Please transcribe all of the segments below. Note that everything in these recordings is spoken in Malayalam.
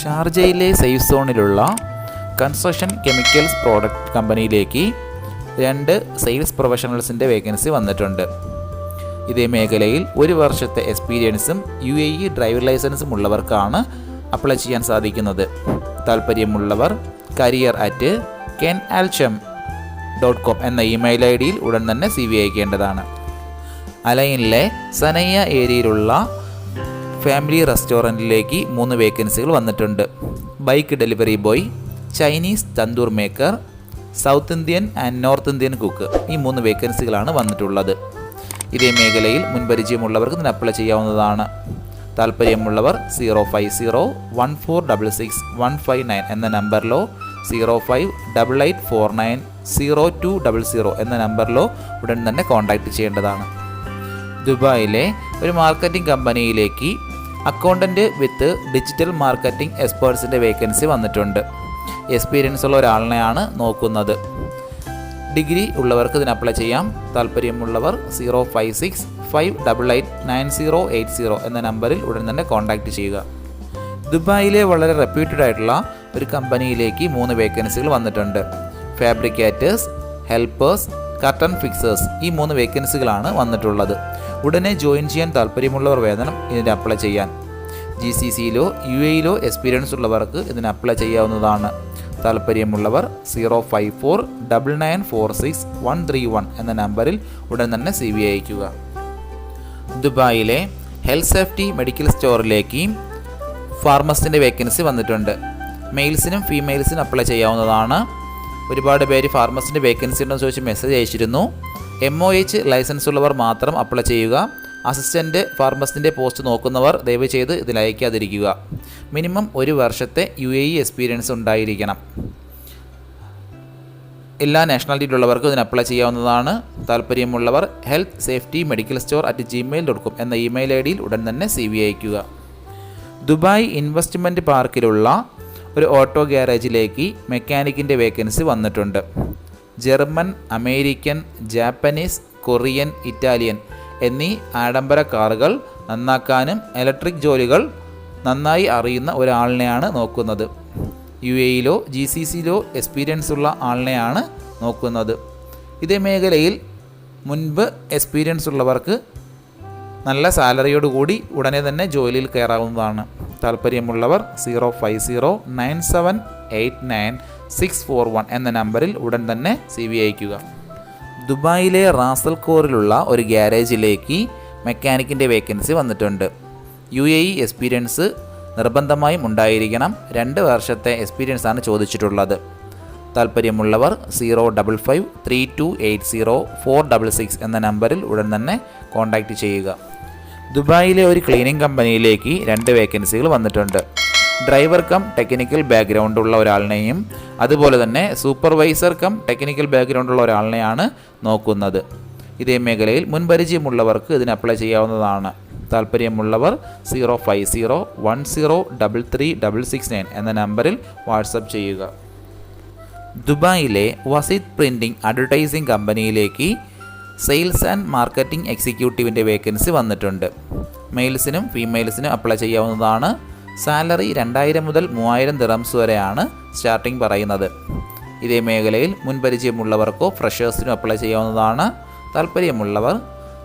ഷാർജയിലെ സേഫ് സോണിലുള്ള കൺസ്ട്രക്ഷൻ കെമിക്കൽസ് പ്രോഡക്റ്റ് കമ്പനിയിലേക്ക് രണ്ട് സെയിൽസ് പ്രൊഫഷണൽസിന്റെ വേക്കൻസി വന്നിട്ടുണ്ട്. ഇതേ മേഖലയിൽ ഒരു വർഷത്തെ എക്സ്പീരിയൻസും യു എ ഇ ഡ്രൈവർ ലൈസൻസും ഉള്ളവർക്കാണ് അപ്ലൈ ചെയ്യാൻ സാധിക്കുന്നത്. താല്പര്യമുള്ളവർ career at Ken ആൽഷം dot com എന്ന ഇമെയിൽ ഐ ഡിയിൽ ഉടൻ തന്നെ സി വി അയക്കേണ്ടതാണ്. അലൈനിലെ സനയ്യ ഏരിയയിലുള്ള ഫാമിലി റെസ്റ്റോറന്റിലേക്ക് മൂന്ന് വേക്കൻസികൾ വന്നിട്ടുണ്ട്. Bike delivery boy Chinese tandoor maker south Indian and north Indian cook ഈ മൂന്ന് വേക്കൻസികളാണ് വന്നിട്ടുള്ളത്. ഇതേ മേഖലയിൽ മുൻപരിചയമുള്ളവർക്ക് ഇതിന് അപ്ലൈ ചെയ്യാവുന്നതാണ്. താല്പര്യമുള്ളവർ zero five zero one four double six one five nine എന്ന നമ്പറിലോ zero five double eight four nine zero two double zero എന്ന നമ്പറിലോ ഉടൻ തന്നെ കോൺടാക്റ്റ് ചെയ്യേണ്ടതാണ്. ദുബായിലെ ഒരു മാർക്കറ്റിംഗ് കമ്പനിയിലേക്ക് അക്കൗണ്ടന്റ് വിത്ത് ഡിജിറ്റൽ മാർക്കറ്റിംഗ് എക്സ്പേർട്സിന്റെ വേക്കൻസി വന്നിട്ടുണ്ട്. എക്സ്പീരിയൻസ് ഉള്ള ഒരാളിനെയാണ് നോക്കുന്നത്. ഡിഗ്രി ഉള്ളവർക്ക് ഇതിന് അപ്ലൈ ചെയ്യാം. താല്പര്യമുള്ളവർ zero five six five double eight nine zero eight zero എന്ന നമ്പറിൽ ഉടൻ തന്നെ കോൺടാക്റ്റ് ചെയ്യുക. ദുബായിലെ വളരെ റെപ്യൂട്ടഡ് ആയിട്ടുള്ള ഒരു കമ്പനിയിലേക്ക് മൂന്ന് വേക്കൻസികൾ വന്നിട്ടുണ്ട്. ഫാബ്രിക്കേറ്റേഴ്സ് ഹെൽപ്പേഴ്സ് കർട്ടൺ ഫിക്സേഴ്സ് ഈ മൂന്ന് വേക്കൻസികളാണ് വന്നിട്ടുള്ളത്. ഉടനെ ജോയിൻ ചെയ്യാൻ താല്പര്യമുള്ളവർ വേതനം ഇതിന് അപ്ലൈ ചെയ്യാൻ. ജി സി സിയിലോ യു എയിലോ എക്സ്പീരിയൻസ് ഉള്ളവർക്ക് ഇതിന് അപ്ലൈ ചെയ്യാവുന്നതാണ്. താല്പര്യമുള്ളവർ zero five four double nine four six one three one എന്ന നമ്പറിൽ ഉടൻ തന്നെ സി വി അയക്കുക ദുബായിലെ ഹെൽത്ത് സേഫ്റ്റി മെഡിക്കൽ സ്റ്റോറിലേക്ക് ഫാർമസിന്റെ വേക്കൻസി വന്നിട്ടുണ്ട്. മെയിൽസിനും ഫീമെയിൽസിനും അപ്ലൈ ചെയ്യാവുന്നതാണ്. ഒരുപാട് പേര് ഫാർമസിന്റെ വേക്കൻസി ഉണ്ടെന്ന് ചോദിച്ച് മെസ്സേജ് അയച്ചിരുന്നു. എം ഒ എച്ച് ലൈസൻസ് ഉള്ളവർ മാത്രം അപ്ലൈ ചെയ്യുക. അസിസ്റ്റന്റ് ഫാർമസിന്റെ പോസ്റ്റ് നോക്കുന്നവർ ദയവ് ചെയ്ത് ഇതിൽ അയക്കാതിരിക്കുക. മിനിമം ഒരു വർഷത്തെ യു എ ഇ എക്സ്പീരിയൻസ് ഉണ്ടായിരിക്കണം. എല്ലാ നാഷണാലിറ്റിയിലുള്ളവർക്കും ഇതിന് അപ്ലൈ ചെയ്യാവുന്നതാണ്. താല്പര്യമുള്ളവർ health safety medical store at Gmail dot com എന്ന ഇമെയിൽ ഐ ഡിയിൽ ഉടൻ തന്നെ സി വി അയക്കുക ദുബായ് ഇൻവെസ്റ്റ്മെന്റ് പാർക്കിലുള്ള ഒരു ഓട്ടോ ഗ്യാരേജിലേക്ക് മെക്കാനിക്കിന്റെ വേക്കൻസി വന്നിട്ടുണ്ട്. German American Japanese Korean Italian എന്നീ ആഡംബര കാറുകൾ നന്നാക്കാനും ഇലക്ട്രിക് ജോലികൾ നന്നായി അറിയുന്ന ഒരാളിനെയാണ് നോക്കുന്നത്. യു എയിലോ ജി സി സിയിലോ എക്സ്പീരിയൻസ് ഉള്ള ആളിനെയാണ് നോക്കുന്നത്. ഇതേ മേഖലയിൽ മുൻപ് എക്സ്പീരിയൻസ് ഉള്ളവർക്ക് നല്ല സാലറിയോട് കൂടി ഉടനെ തന്നെ ജോലിയിൽ കയറാവുന്നതാണ്. താല്പര്യമുള്ളവർ zero five zero nine seven eight nine six four one എന്ന നമ്പറിൽ ഉടൻ തന്നെ സി വി അയക്കുക ദുബായിലെ റാസൽകോറിലുള്ള ഒരു ഗ്യാരേജിലേക്ക് മെക്കാനിക്കിന്റെ വേക്കൻസി വന്നിട്ടുണ്ട്. യു എ ഇ എക്സ്പീരിയൻസ് നിർബന്ധമായും ഉണ്ടായിരിക്കണം. രണ്ട് വർഷത്തെ എക്സ്പീരിയൻസ് ആണ് ചോദിച്ചിട്ടുള്ളത്. താല്പര്യമുള്ളവർ zero double five three two eight zero four double six എന്ന നമ്പറിൽ ഉടൻ തന്നെ കോൺടാക്റ്റ് ചെയ്യുക. ദുബായിലെ ഒരു ക്ലീനിങ് കമ്പനിയിലേക്ക് രണ്ട് വേക്കൻസികൾ വന്നിട്ടുണ്ട്. ഡ്രൈവർ കം ടെക്നിക്കൽ ബാക്ക്ഗ്രൗണ്ട് ഉള്ള ഒരാളിനെയും അതുപോലെ തന്നെ സൂപ്പർവൈസർ കം ടെക്നിക്കൽ ബാക്ക്ഗ്രൗണ്ട് ഉള്ള ഒരാളിനെയാണ് നോക്കുന്നത്. ഇതേ മേഖലയിൽ മുൻപരിചയമുള്ളവർക്ക് ഇതിന് അപ്ലൈ ചെയ്യാവുന്നതാണ്. താല്പര്യമുള്ളവർ zero five zero one zero double three double six nine എന്ന നമ്പറിൽ വാട്സപ്പ് ചെയ്യുക. ദുബായിലെ വസീദ് പ്രിന്റിംഗ് അഡ്വർടൈസിംഗ് കമ്പനിയിലേക്ക് സെയിൽസ് ആൻഡ് മാർക്കറ്റിംഗ് എക്സിക്യൂട്ടീവിന്റെ വേക്കൻസി വന്നിട്ടുണ്ട്. മെയിൽസിനും ഫീമെയിൽസിനും അപ്ലൈ ചെയ്യാവുന്നതാണ്. സാലറി രണ്ടായിരം മുതൽ മൂവായിരം ദിറംസ് വരെയാണ് സ്റ്റാർട്ടിംഗ് പറയുന്നത്. ഇതേ മേഖലയിൽ മുൻപരിചയമുള്ളവർക്കോ ഫ്രഷേഴ്സിനും അപ്ലൈ ചെയ്യാവുന്നതാണ്. താല്പര്യമുള്ളവർ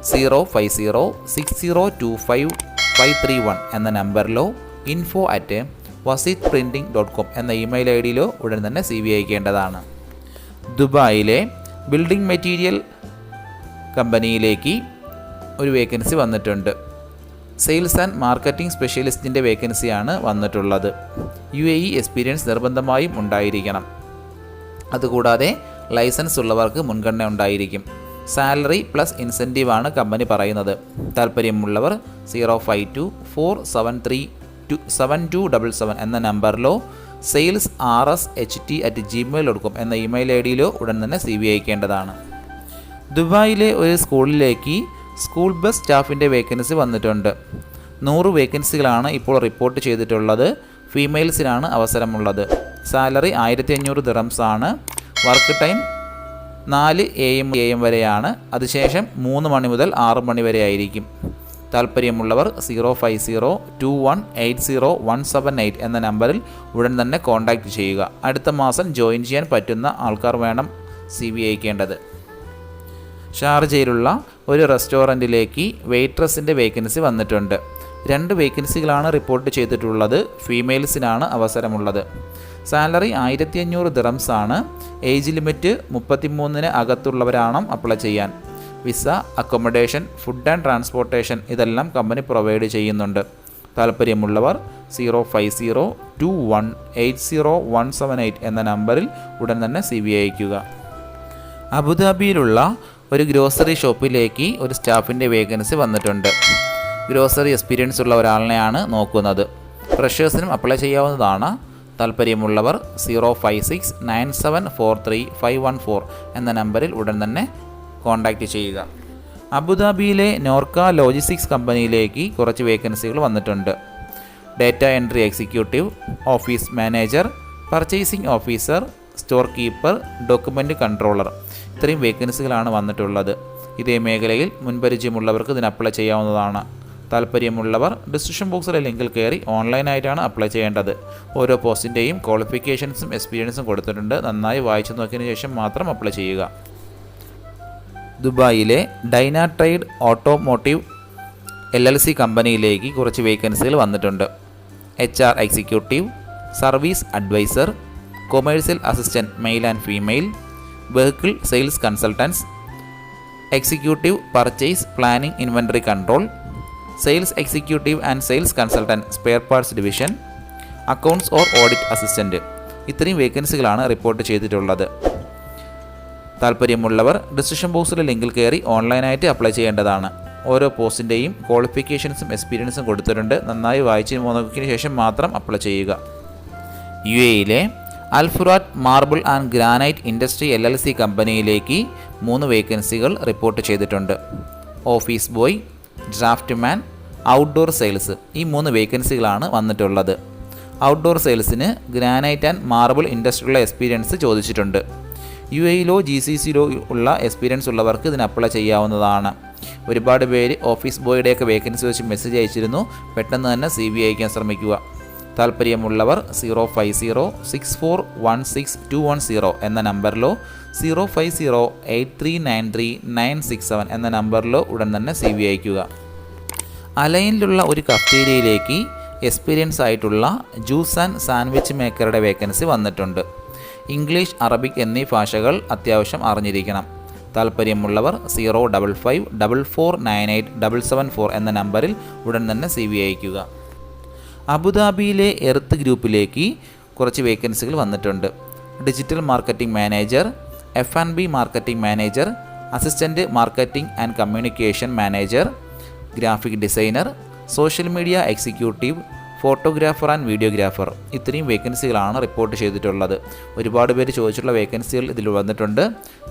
zero five zero six zero two five five three one എന്ന നമ്പറിലോ ഇൻഫോ അറ്റ് വസീത് പ്രിന്റിംഗ് ഡോട്ട് കോം എന്ന ഇമെയിൽ ഐ ഡിയിലോ ഉടൻ തന്നെ സി വി അയക്കേണ്ടതാണ്. ദുബായിലെ ബിൽഡിംഗ് മെറ്റീരിയൽ കമ്പനിയിലേക്ക് ഒരു വേക്കൻസി വന്നിട്ടുണ്ട്. സെയിൽസ് ആൻഡ് മാർക്കറ്റിംഗ് സ്പെഷ്യലിസ്റ്റിന്റെ വേക്കൻസിയാണ് വന്നിട്ടുള്ളത്. യു എ ഇ എക്സ്പീരിയൻസ് നിർബന്ധമായും ഉണ്ടായിരിക്കണം. അതുകൂടാതെ ലൈസൻസ് ഉള്ളവർക്ക് മുൻഗണന ഉണ്ടായിരിക്കും. സാലറി പ്ലസ് ഇൻസെന്റീവ് ആണ് കമ്പനി പറയുന്നത്. താല്പര്യമുള്ളവർ zero five two four seven three two seven two double seven എന്ന നമ്പറിലോ sales R S H T at Gmail കൊടുക്കും എന്ന ഇമെയിൽ ഐ ഡിയിലോ ഉടൻ തന്നെ സി വി അയക്കേണ്ടതാണ് ദുബായിലെ ഒരു സ്കൂളിലേക്ക് സ്കൂൾ ബസ് സ്റ്റാഫിന്റെ വേക്കൻസി വന്നിട്ടുണ്ട്. നൂറ് വേക്കൻസികളാണ് ഇപ്പോൾ റിപ്പോർട്ട് ചെയ്തിട്ടുള്ളത്. ഫീമെയിൽസിനാണ് അവസരമുള്ളത്. സാലറി ആയിരത്തി അഞ്ഞൂറ് ദിറംസ് ആണ്. വർക്ക് ടൈം നാല് എ എം എ എം വരെയാണ്. അതിനുശേഷം മൂന്ന് മണി മുതൽ ആറ് മണി വരെ ആയിരിക്കും. താല്പര്യമുള്ളവർ zero five zero two one eight zero one seven eight എന്ന നമ്പറിൽ ഉടൻ തന്നെ കോൺടാക്റ്റ് ചെയ്യുക. അടുത്ത മാസം ജോയിൻ ചെയ്യാൻ പറ്റുന്ന ആൾക്കാർ വേണം സി വി അയക്കേണ്ടത് ഷാർജയിലുള്ള ഒരു റെസ്റ്റോറന്റിലേക്ക് വെയിട്രസിന്റെ വേക്കൻസി വന്നിട്ടുണ്ട്. രണ്ട് വേക്കൻസികളാണ് റിപ്പോർട്ട് ചെയ്തിട്ടുള്ളത്. ഫീമെയിൽസിനാണ് അവസരമുള്ളത്. സാലറി ആയിരത്തി അഞ്ഞൂറ് ദിറംസ് ആണ് ഏജ് ലിമിറ്റ് മുപ്പത്തിമൂന്നിന് അകത്തുള്ളവരാണ് അപ്ലൈ ചെയ്യാൻ. Visa accommodation food and transportation ഇതെല്ലാം കമ്പനി പ്രൊവൈഡ് ചെയ്യുന്നുണ്ട്. താല്പര്യമുള്ളവർ zero five zero two one eight zero one seven eight എന്ന നമ്പറിൽ ഉടൻ തന്നെ സി വി അയക്കുക അബുദാബിയിലുള്ള ഒരു ഗ്രോസറി ഷോപ്പിലേക്ക് ഒരു സ്റ്റാഫിന്റെ വേക്കൻസി വന്നിട്ടുണ്ട്. ഗ്രോസറി എക്സ്പീരിയൻസ് ഉള്ള ഒരാളിനെയാണ് നോക്കുന്നത്. ഫ്രഷേഴ്സിനും അപ്ലൈ ചെയ്യാവുന്നതാണ്. താല്പര്യമുള്ളവർ zero five six nine seven four three five one four എന്ന നമ്പറിൽ ഉടൻ തന്നെ കോൺടാക്റ്റ് ചെയ്യുക. അബുദാബിയിലെ നോർക്ക ലോജിസ്റ്റിക്സ് കമ്പനിയിലേക്ക് കുറച്ച് വേക്കൻസികൾ വന്നിട്ടുണ്ട്. Data entry executive office manager purchasing officer store keeper document controller. ഇത്രയും വേക്കൻസികളാണ് വന്നിട്ടുള്ളത്. ഇതേ മേഖലയിൽ മുൻപരിചയമുള്ളവർക്ക് ഇതിന് അപ്ലൈ ചെയ്യാവുന്നതാണ്. താല്പര്യമുള്ളവർ ഡിസ്ക്രിപ്ഷൻ ബോക്സിലെ ലിങ്കിൽ കയറി ഓൺലൈനായിട്ടാണ് അപ്ലൈ ചെയ്യേണ്ടത്. ഓരോ പോസ്റ്റിന്റെയും ക്വാളിഫിക്കേഷൻസും എക്സ്പീരിയൻസും കൊടുത്തിട്ടുണ്ട്. നന്നായി വായിച്ചു നോക്കിയതിനു ശേഷം മാത്രം അപ്ലൈ ചെയ്യുക. ദുബായിലെ Dyna trade automotive L L C കമ്പനിയിലേക്ക് കുറച്ച് വേക്കൻസികൾ വന്നിട്ടുണ്ട്. H R executive service advisor commercial assistant male and female vehicle sales consultants executive purchase planning inventory control sales executive and sales consultant spare parts division accounts or audit assistant ഇത്രയും വേക്കൻസികളാണ് റിപ്പോർട്ട് ചെയ്തിട്ടുള്ളത്. താല്പര്യമുള്ളവർ ഡിസിഷൻ ബോക്സിലെ ലിങ്കിൽ കയറി ഓൺലൈനായിട്ട് അപ്ലൈ ചെയ്യേണ്ടതാണ്. ഓരോ പോസ്റ്റിന്റെയും ക്വാളിഫിക്കേഷൻസും എക്സ്പീരിയൻസും കൊടുത്തിട്ടുണ്ട്. നന്നായി വായിച്ച് നോക്കിയതിന് ശേഷം മാത്രം അപ്ലൈ ചെയ്യുക. യു എയിലെ Al Furat marble and granite industry L L C കമ്പനിയിലേക്ക് മൂന്ന് വേക്കൻസികൾ റിപ്പോർട്ട് ചെയ്തിട്ടുണ്ട്. Office boy draughtsman outdoor sales ഈ മൂന്ന് വേക്കൻസികളാണ് വന്നിട്ടുള്ളത്. ഔട്ട്ഡോർ സെയിൽസിന് ഗ്രാനൈറ്റ് ആൻഡ് മാർബിൾ ഇൻഡസ്ട്രിയിലുള്ള എക്സ്പീരിയൻസ് ചോദിച്ചിട്ടുണ്ട്. യു എയിലോ ജി സി സിയിലോ ഉള്ള എക്സ്പീരിയൻസ് ഉള്ളവർക്ക് ഇതിന് അപ്ലൈ ചെയ്യാവുന്നതാണ്. ഒരുപാട് പേര് ഓഫീസ് ബോയുടെയൊക്കെ വേക്കൻസി വെച്ച് മെസ്സേജ് അയച്ചിരുന്നു. പെട്ടെന്ന് തന്നെ സി വി അയക്കാൻ ശ്രമിക്കുക. താല്പര്യമുള്ളവർ zero five zero six four one six two one zero എന്ന നമ്പറിലോ zero five zero eight three nine three nine six seven എന്ന നമ്പറിലോ ഉടൻ തന്നെ സി വി അയക്കുക അലൈനിലുള്ള ഒരു കഫ്റ്റീരിയയിലേക്ക് എക്സ്പീരിയൻസ് ആയിട്ടുള്ള ജ്യൂസ് ആൻഡ് സാൻഡ്വിച്ച് മേക്കറുടെ വേക്കൻസി വന്നിട്ടുണ്ട്. ഇംഗ്ലീഷ് അറബിക് എന്നീ ഭാഷകൾ അത്യാവശ്യം അറിഞ്ഞിരിക്കണം. താല്പര്യമുള്ളവർ zero double five double four nine eight double seven four എന്ന നമ്പറിൽ ഉടൻ തന്നെ സി വി അയക്കുക അബുദാബിയിലെ എർത്ത് ഗ്രൂപ്പിലേക്ക് കുറച്ച് വേക്കൻസികൾ വന്നിട്ടുണ്ട്. Digital marketing manager F and B marketing manager assistant marketing and communication manager graphic designer social media executive photographer and videographer. ഇത്രയും വേക്കൻസികളാണ് റിപ്പോർട്ട് ചെയ്തിട്ടുള്ളത്. ഒരുപാട് പേര് ചോദിച്ചിട്ടുള്ള വേക്കൻസികൾ ഇതിൽ വന്നിട്ടുണ്ട്.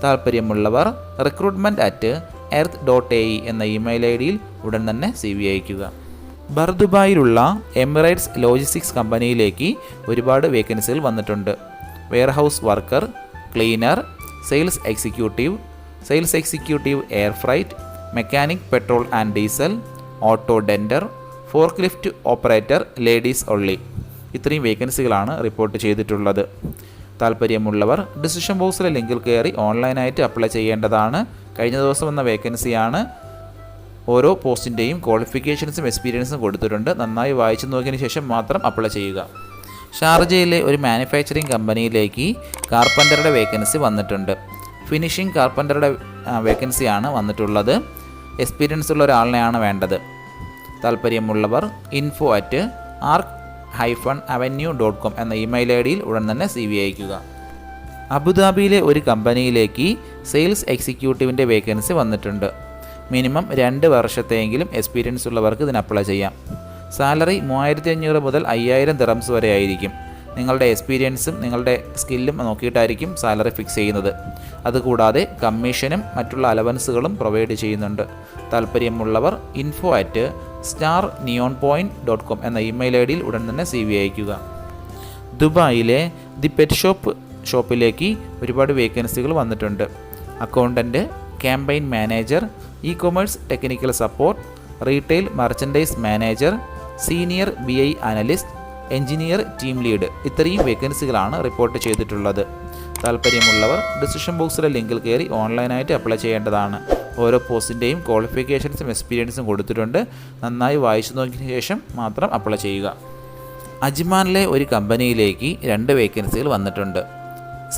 താല്പര്യമുള്ളവർ recruitment at earth dot A E എന്ന ഇമെയിൽ ഐ ഡിയിൽ ഉടൻ തന്നെ സി വി അയക്കുക ബർദുബായിലുള്ള എമിറേറ്റ്സ് ലോജിസ്റ്റിക്സ് കമ്പനിയിലേക്ക് ഒരുപാട് വേക്കൻസികൾ വന്നിട്ടുണ്ട്. Warehouse worker cleaner sales executive sales executive air freight mechanic petrol and diesel auto tender forklift operator ladies only. ഇത്രയും വേക്കൻസികളാണ് റിപ്പോർട്ട് ചെയ്തിട്ടുള്ളത്. താല്പര്യമുള്ളവർ ഡിസിഷൻ ബോക്സിലെ ലിങ്കിൽ കയറി ഓൺലൈനായിട്ട് അപ്ലൈ ചെയ്യേണ്ടതാണ്. കഴിഞ്ഞ ദിവസം വന്ന വേക്കൻസിയാണ് ഓരോ പോസ്റ്റിന്റെയും ക്വാളിഫിക്കേഷൻസും എക്സ്പീരിയൻസും കൊടുത്തിട്ടുണ്ട്. നന്നായി വായിച്ചു നോക്കിയതിന് ശേഷം മാത്രം അപ്ലൈ ചെയ്യുക. ഷാർജയിലെ ഒരു മാനുഫാക്ചറിങ് കമ്പനിയിലേക്ക് കാർപ്പന്ററുടെ വേക്കൻസി വന്നിട്ടുണ്ട്. ഫിനിഷിംഗ് കാർപ്പന്ററുടെ വേക്കൻസിയാണ് വന്നിട്ടുള്ളത്. എക്സ്പീരിയൻസ് ഉള്ള ഒരാളിനെയാണ് വേണ്ടത്. താല്പര്യമുള്ളവർ info at arc hyphen avenue dot com email email I ഡിയിൽ ഉടൻ തന്നെ സി വി അയക്കുക അബുദാബിയിലെ ഒരു കമ്പനിയിലേക്ക് സെയിൽസ് എക്സിക്യൂട്ടീവിന്റെ വേക്കൻസി വന്നിട്ടുണ്ട്. മിനിമം രണ്ട് വർഷത്തെയെങ്കിലും എക്സ്പീരിയൻസ് ഉള്ളവർക്ക് ഇതിന് അപ്ലൈ ചെയ്യാം. സാലറി മൂവായിരത്തി അഞ്ഞൂറ് മുതൽ അയ്യായിരം ദിറംസ് വരെ ആയിരിക്കും. നിങ്ങളുടെ എക്സ്പീരിയൻസും നിങ്ങളുടെ സ്കില്ലും നോക്കിയിട്ടായിരിക്കും സാലറി ഫിക്സ് ചെയ്യുന്നത്. അതുകൂടാതെ കമ്മീഷനും മറ്റുള്ള അലവൻസുകളും പ്രൊവൈഡ് ചെയ്യുന്നുണ്ട്. താല്പര്യമുള്ളവർ info at star neon point dot com എന്ന ഇമെയിൽ ഐ ഡിയിൽ ഉടൻ തന്നെ സി വി അയക്കുക ദുബായിലെ ദി പെറ്റ് ഷോപ്പ് ഷോപ്പിലേക്ക് ഒരുപാട് വേക്കൻസികൾ വന്നിട്ടുണ്ട്. Accountant campaign manager E commerce technical support retail merchandise manager senior B I analyst engineer team lead ഇത്രയും വേക്കൻസികളാണ് റിപ്പോർട്ട് ചെയ്തിട്ടുള്ളത്. താല്പര്യമുള്ളവർ ഡിസിഷൻ ബോക്സിലെ ലിങ്കിൽ കയറി ഓൺലൈനായിട്ട് അപ്ലൈ ചെയ്യേണ്ടതാണ്. ഓരോ പോസ്റ്റിന്റെയും ക്വാളിഫിക്കേഷൻസും എക്സ്പീരിയൻസും കൊടുത്തിട്ടുണ്ട്. നന്നായി വായിച്ചു നോക്കിയ ശേഷം മാത്രം അപ്ലൈ ചെയ്യുക. അജ്മാനിലെ ഒരു കമ്പനിയിലേക്ക് രണ്ട് വേക്കൻസികൾ വന്നിട്ടുണ്ട്.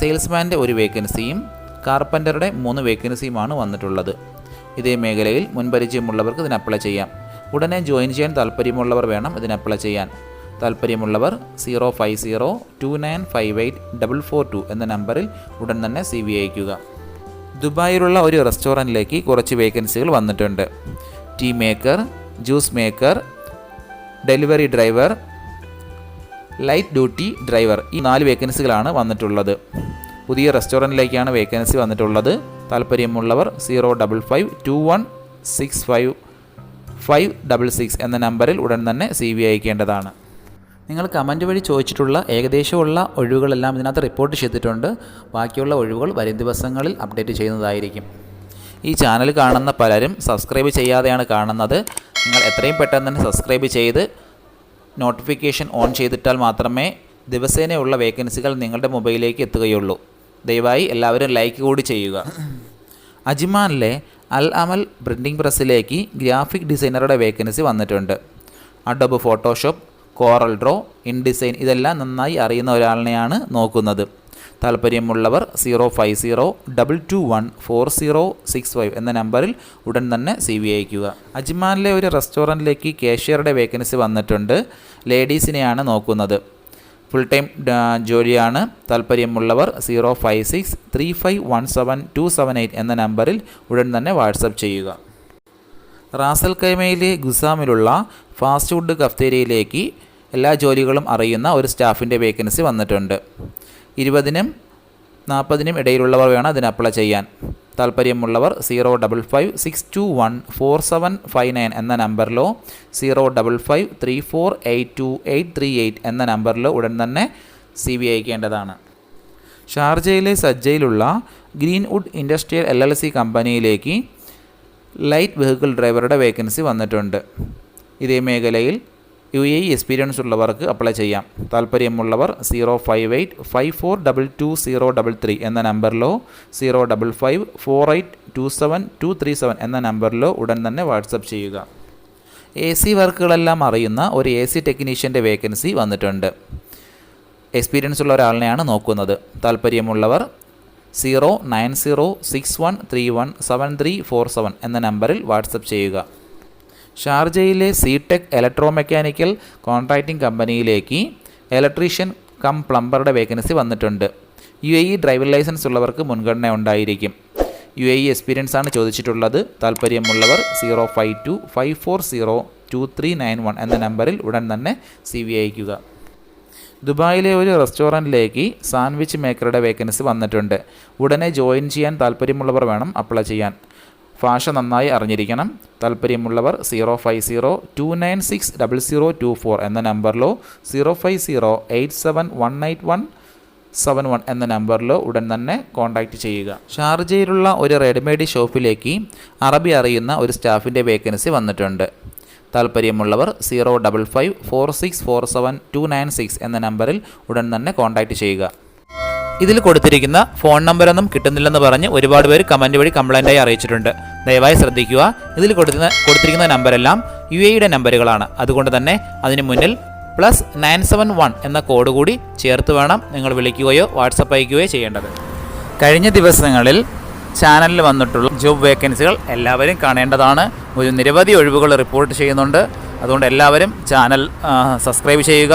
സെയിൽസ്മാന്റെ ഒരു വേക്കൻസിയും കാർപ്പന്ററുടെ മൂന്ന് വേക്കൻസിയുമാണ് വന്നിട്ടുള്ളത്. ഇതേ മേഖലയിൽ മുൻപരിചയമുള്ളവർക്ക് ഇതിന് അപ്ലൈ ചെയ്യാം. ഉടനെ ജോയിൻ ചെയ്യാൻ താല്പര്യമുള്ളവർ വേണം ഇതിന് അപ്ലൈ ചെയ്യാൻ. താല്പര്യമുള്ളവർ zero five zero two nine five eight double four two എന്ന നമ്പറിൽ ഉടൻ തന്നെ സി വി അയക്കുക ദുബായിലുള്ള ഒരു റെസ്റ്റോറന്റിലേക്ക് കുറച്ച് വേക്കൻസികൾ വന്നിട്ടുണ്ട്. Tea maker juice maker delivery driver light duty driver ഈ നാല് വേക്കൻസികളാണ് വന്നിട്ടുള്ളത്. പുതിയ റെസ്റ്റോറന്റിലേക്കാണ് വേക്കൻസി വന്നിട്ടുള്ളത്. താല്പര്യമുള്ളവർ zero double five two one six five five double six എന്ന നമ്പറിൽ ഉടൻ തന്നെ സി വി അയക്കേണ്ടതാണ്. നിങ്ങൾ കമന്റ് വഴി ചോദിച്ചിട്ടുള്ള ഏകദേശമുള്ള ഒഴിവുകളെല്ലാം ഇതിനകത്ത് റിപ്പോർട്ട് ചെയ്തിട്ടുണ്ട്. ബാക്കിയുള്ള ഒഴിവുകൾ വരും ദിവസങ്ങളിൽ അപ്ഡേറ്റ് ചെയ്യുന്നതായിരിക്കും. ഈ ചാനൽ കാണുന്ന പലരും സബ്സ്ക്രൈബ് ചെയ്യാതെയാണ് കാണുന്നത്. നിങ്ങൾ എത്രയും പെട്ടെന്ന് തന്നെ സബ്സ്ക്രൈബ് ചെയ്ത് നോട്ടിഫിക്കേഷൻ ഓൺ ചെയ്തിട്ടാൽ മാത്രമേ ദിവസേനയുള്ള വേക്കൻസികൾ നിങ്ങളുടെ മൊബൈലിലേക്ക് എത്തുകയുള്ളൂ. ദയവായി എല്ലാവരും ലൈക്ക് കൂടി ചെയ്യുക. അജ്മാനിലെ അൽ അമൽ പ്രിന്റിംഗ് പ്രസ്സിലേക്ക് ഗ്രാഫിക് ഡിസൈനറുടെ വേക്കൻസി വന്നിട്ടുണ്ട്. Adobe Photoshop Corel Draw InDesign ഇതെല്ലാം നന്നായി അറിയുന്ന ഒരാളിനെയാണ് നോക്കുന്നത്. താല്പര്യമുള്ളവർ zero five zero double two one four zero six five എന്ന നമ്പറിൽ ഉടൻ തന്നെ സി വി അയക്കുക അജ്മാനിലെ ഒരു റെസ്റ്റോറന്റിലേക്ക് കാഷ്യറുടെ വേക്കൻസി വന്നിട്ടുണ്ട്. ലേഡീസിനെയാണ് നോക്കുന്നത്. ഫുൾ ടൈം ജോലിയാണ്. താല്പര്യമുള്ളവർ zero five six three five one seven two seven eight എന്ന നമ്പറിൽ ഉടൻ തന്നെ വാട്സപ്പ് ചെയ്യുക. റാസൽ കൈമയിലെ ഗുസാമിലുള്ള ഫാസ്റ്റ് ഫുഡ് കഫ്തേരിയയിലേക്ക് എല്ലാ ജോലികളും അറിയുന്ന ഒരു സ്റ്റാഫിന്റെ വേക്കൻസി വന്നിട്ടുണ്ട്. ഇരുപതിനും നാൽപ്പതിനും ഇടയിലുള്ളവർ വേണം അതിന് അപ്ലൈ ചെയ്യാൻ. താല്പര്യമുള്ളവർ zero double five six two one four seven five nine എന്ന നമ്പറിലോ zero double five three four eight two eight three eight എന്ന നമ്പറിലോ ഉടൻ തന്നെ സി വി അയക്കേണ്ടതാണ്. ഷാർജയിലെ സജ്ജയിലുള്ള Greenwood industrial L L C കമ്പനിയിലേക്ക് ലൈറ്റ് വെഹിക്കിൾ ഡ്രൈവറുടെ വേക്കൻസി വന്നിട്ടുണ്ട്. ഇതേ മേഖലയിൽ യു എ എക്സ്പീരിയൻസ് ഉള്ളവർക്ക് അപ്ലൈ ചെയ്യാം. താല്പര്യമുള്ളവർ zero five eight five four double two zero double three എന്ന നമ്പറിലോ zero double five four eight two seven two three seven എന്ന നമ്പറിലോ ഉടൻ തന്നെ വാട്സപ്പ് ചെയ്യുക. എ സി വർക്കുകളെല്ലാം അറിയുന്ന ഒരു എ സി ടെക്നീഷ്യന്റെ വേക്കൻസി വന്നിട്ടുണ്ട്. എക്സ്പീരിയൻസ് ഉള്ള ഒരാളിനെയാണ് നോക്കുന്നത്. താല്പര്യമുള്ളവർ zero nine zero six one three one seven three four seven എന്ന നമ്പറിൽ വാട്സപ്പ് ചെയ്യുക. ഷാർജയിലെ C tech electro mechanical contracting കമ്പനിയിലേക്ക് ഇലക്ട്രീഷ്യൻ കം പ്ലംബറുടെ വേക്കൻസി വന്നിട്ടുണ്ട്. U A E driving licence ഉള്ളവർക്ക് മുൻഗണന ഉണ്ടായിരിക്കും. യു എ ഇ എക്സ്പീരിയൻസ് ആണ് ചോദിച്ചിട്ടുള്ളത്. താല്പര്യമുള്ളവർ zero five two five four zero two three nine one എന്ന നമ്പറിൽ ഉടൻ തന്നെ സി വി അയക്കുക ദുബായിലെ ഒരു റെസ്റ്റോറന്റിലേക്ക് സാൻഡ്വിച്ച് മേക്കറുടെ വേക്കൻസി വന്നിട്ടുണ്ട്. ഉടനെ ജോയിൻ ചെയ്യാൻ താല്പര്യമുള്ളവർ വേണം അപ്ലൈ ചെയ്യാൻ. ഭാഷ നന്നായി അറിഞ്ഞിരിക്കണം. താല്പര്യമുള്ളവർ zero five zero two nine six double zero two four എന്ന നമ്പറിലോ zero five zero eight seven one eight one seven one എന്ന നമ്പറിലോ ഉടൻ തന്നെ കോൺടാക്റ്റ് ചെയ്യുക. ഷാർജയിലുള്ള ഒരു റെഡിമെയ്ഡ് ഷോപ്പിലേക്ക് അറബി അറിയുന്ന ഒരു സ്റ്റാഫിന്റെ വേക്കൻസി വന്നിട്ടുണ്ട്. താല്പര്യമുള്ളവർ zero double five four six four seven two nine six എന്ന നമ്പറിൽ ഉടൻ തന്നെ കോൺടാക്റ്റ് ചെയ്യുക. ഇതിൽ കൊടുത്തിരിക്കുന്ന ഫോൺ നമ്പറൊന്നും കിട്ടുന്നില്ലെന്ന് പറഞ്ഞ് ഒരുപാട് പേര് കമന്റ് വഴി കംപ്ലൈന്റായി അറിയിച്ചിട്ടുണ്ട്. ദയവായി ശ്രദ്ധിക്കുക. ഇതിൽ കൊടുക്കുന്ന കൊടുത്തിരിക്കുന്ന നമ്പരെല്ലാം യു എയുടെ നമ്പറുകളാണ്. അതുകൊണ്ട് തന്നെ അതിന് മുന്നിൽ പ്ലസ് നയൻ സെവൻ വൺ എന്ന കോഡ് കൂടി ചേർത്ത് വേണം നിങ്ങൾ വിളിക്കുകയോ വാട്സപ്പ് അയക്കുകയോ ചെയ്യേണ്ടത്. കഴിഞ്ഞ ദിവസങ്ങളിൽ ചാനലിൽ വന്നിട്ടുള്ള ജോബ് വേക്കൻസികൾ എല്ലാവരും കാണേണ്ടതാണ്. ഒരു നിരവധി ഒഴിവുകൾ റിപ്പോർട്ട് ചെയ്യുന്നുണ്ട്. അതുകൊണ്ട് എല്ലാവരും ചാനൽ സബ്സ്ക്രൈബ് ചെയ്യുക.